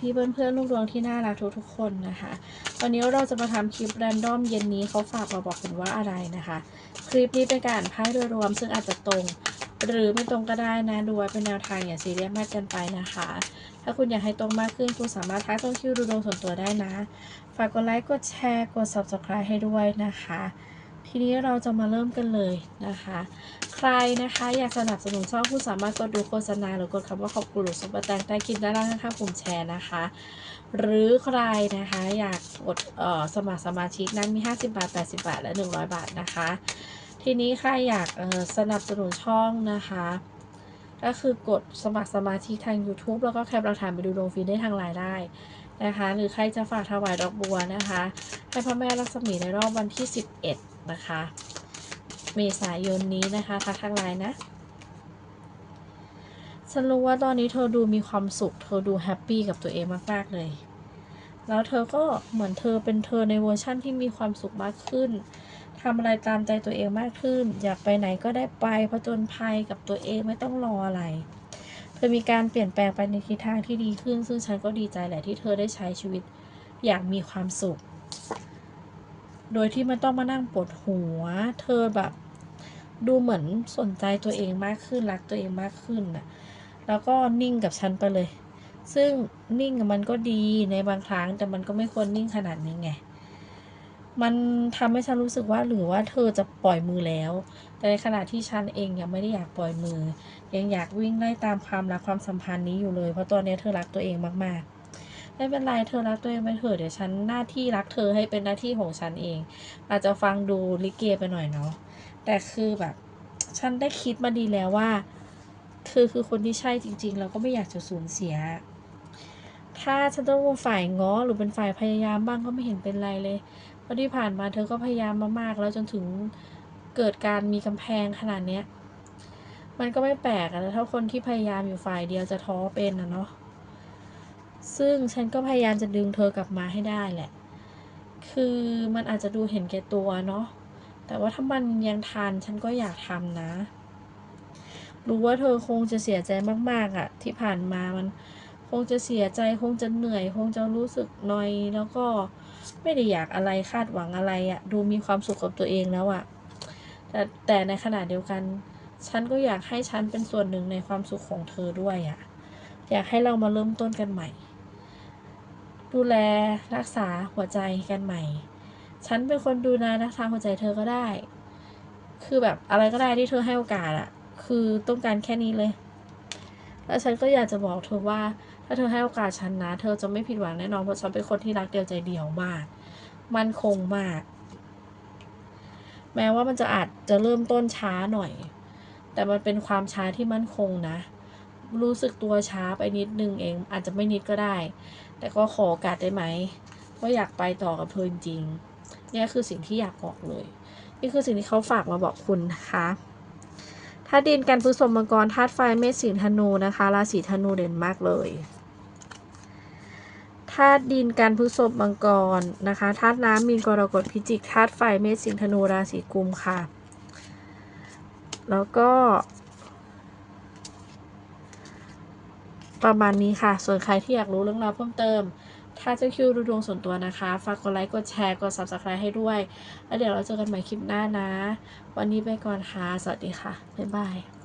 พี่ๆเพื่อนๆลูกดวงที่น่ารักทุกๆคนนะคะ วันนี้เราจะมาทำคลิปแรนดอมเย็นนี้เขาฝากมาบอกกันว่าอะไรนะคะ คลิปนี้เป็นการไพ่โดยรวมซึ่งอาจจะตรง หรือไม่ตรงก็ได้นะดูไว้เป็นแนวทางอย่าซีเรียสมากเกินไปนะคะ ถ้าคุณอยากให้ตรงมากขึ้นคุณสามารถทักต้องคิวดูดวงส่วนตัวได้นะ ฝากกดไลค์กดแชร์กด subscribe ให้ด้วยนะคะ ทีนี้เราจะมาเริ่มกันเลยนะคะ รนะคะ อยากสนับสนุนช่องคุณสามารถกดดูโฆษณาหรือกดคำว่าขอบคุณหรือซุปเปอร์แตงใต้คลิปด้านล่างข้างๆปุ่มแชร์นะคะ หรือใครนะคะอยากกดเอ่อสมัครสมาชิกนั้นมี 50 บาท 80 บาท และ 100 บาทนะคะ ทีนี้ใครอยากเอ่อสนับสนุนช่องนะคะ ก็คือกดสมัครสมาชิกทาง YouTube แล้วก็แคปเราถ่านไปดูดวงฟรีได้ทางไลน์ได้นะคะหรือใครจะฝากถวายดอกบัวนะคะ ให้พระแม่รักษมีในรอบวันที่ 11 นะคะ เมษายนนี้นะคะทักทางไลน์นะฉันรู้ว่าตอนนี้เธอดูมีความสุข เธอดูแฮปปี้กับตัวเองมากๆเลย แล้วเธอก็เหมือนเธอเป็นเธอในเวอร์ชั่นที่มีความสุขมากขึ้นทำอะไรตามใจตัวเองมากขึ้น อยากไปไหนก็ได้ไปผจญภัยกับตัวเองไม่ต้องรออะไร เธอมีการเปลี่ยนแปลงไปในทิศทางที่ดีขึ้น ซึ่งฉันก็ดีใจแหละที่เธอได้ใช้ชีวิตอย่างมีความสุข โดยที่ไม่ต้องมานั่งปวดหัว เธอแบบ ดูเหมือนสนใจตัวเองมากขึ้นรักตัวเองมากขึ้นน่ะแล้วก็นิ่งกับฉันไปเลย ซึ่งนิ่งมันก็ดีในบางครั้งแต่มันก็ไม่ควรนิ่งขนาดนี้ไงมันทำให้ฉันรู้สึกว่าหรือว่าเธอจะปล่อยมือแล้ว แต่ในขณะที่ฉันเองยังไม่ได้อยากปล่อยมือ ยังอยากวิ่งไล่ตามความรักความสัมพันธ์นี้อยู่เลย เพราะตอนนี้เธอรักตัวเองมากๆ ไม่เป็นไรเธอรักตัวเองไปเถอะเดี๋ยวฉันหน้าที่รักเธอให้เป็นหน้าที่ของฉันเอง อาจจะฟังดูลิเกไปหน่อยเนาะ แต่คือแบบ ฉันได้คิดมาดีแล้วว่าเธอคือคนที่ใช่จริง ๆ เราก็ไม่อยากจะสูญเสีย ถ้าฉันต้องเป็นฝ่ายง้อหรือเป็นฝ่ายพยายามบ้างก็ไม่เห็นเป็นไรเลยเพราะที่ผ่านมาเธอก็พยายามมามากแล้วจนถึงเกิดการมีกำแพงขนาดเนี้ย มันก็ไม่แปลกอะถ้าคนที่พยายามอยู่ฝ่ายเดียวจะท้อเป็นอะเนาะซึ่งฉันก็พยายามจะดึงเธอกลับมาให้ได้แหละ คือมันอาจจะดูเห็นแก่ตัวเนาะ แต่ว่าถ้ามันยังทันฉันก็อยากทำนะ รู้ว่าเธอคงจะเสียใจมากๆอะ่ะ ที่ผ่านมามันคงจะเสียใจคงจะเหนื่อย คงจะรู้สึกนอยแล้วก็ไม่ได้อยากอะไรคาดหวังอะไรอะ่ะ ดูมีความสุขกับตัวเองแล้วอะ่ะ แต่แต่ในขณะเดียวกัน ฉันก็อยากให้ฉันเป็นส่วนหนึ่งในความสุขของเธอด้วยอะ่ะ อยากให้เรามาเริ่มต้นกันใหม่ ดูแลรักษาหัวใจกันใหม่ ฉันเป็นคนดูแลรักษาหัวใจเธอก็ได้ คือแบบอะไรก็ได้ที่เธอให้โอกาสอะคือต้องการแค่นี้เลย แล้วฉันก็อยากจะบอกเธอว่า ถ้าเธอให้โอกาสฉันนะ เธอจะไม่ผิดหวังแน่นอนเพราะฉันเป็นคนที่รักเดียวใจเดียวมาก มั่นคงมาก แม้ว่ามันจะอาจจะเริ่มต้นช้าหน่อย แต่มันเป็นความช้าที่มั่นคงนะ รู้สึกตัวช้าไปนิดนึงเอง อาจจะไม่นิดก็ได้ แต่ก็ขอโอกาสได้ไหมว่าอยากไปต่อกับเธอจริง นี่คือสิ่งที่อยากบอกเลย นี่คือสิ่งที่เขาฝากมาบอกคุณนะคะธาตุดินกันพฤษภมังกรธาตุไฟเมษสิงธนูนะคะราศีธนูเด่นมากเลยธาตุดินกันพฤษภมังกรนะคะธาตุน้ำมีนกรกฎพิจิกธาตุไฟเมษสิงธนูราศีกุมค่ะ แล้วก็ประมาณนี้ค่ะ ส่วนใครที่อยากรู้เรื่องราวเพิ่มเติม ถ้าเจ้าคิวดูดวงส่วนตัวนะคะ ฝากกดไลค์ กดแชร์ กด subscribe ให้ด้วย แล้วเดี๋ยวเราเจอกันใหม่คลิปหน้านะ วันนี้ไปก่อนค่ะ สวัสดีค่ะ บ๊ายบาย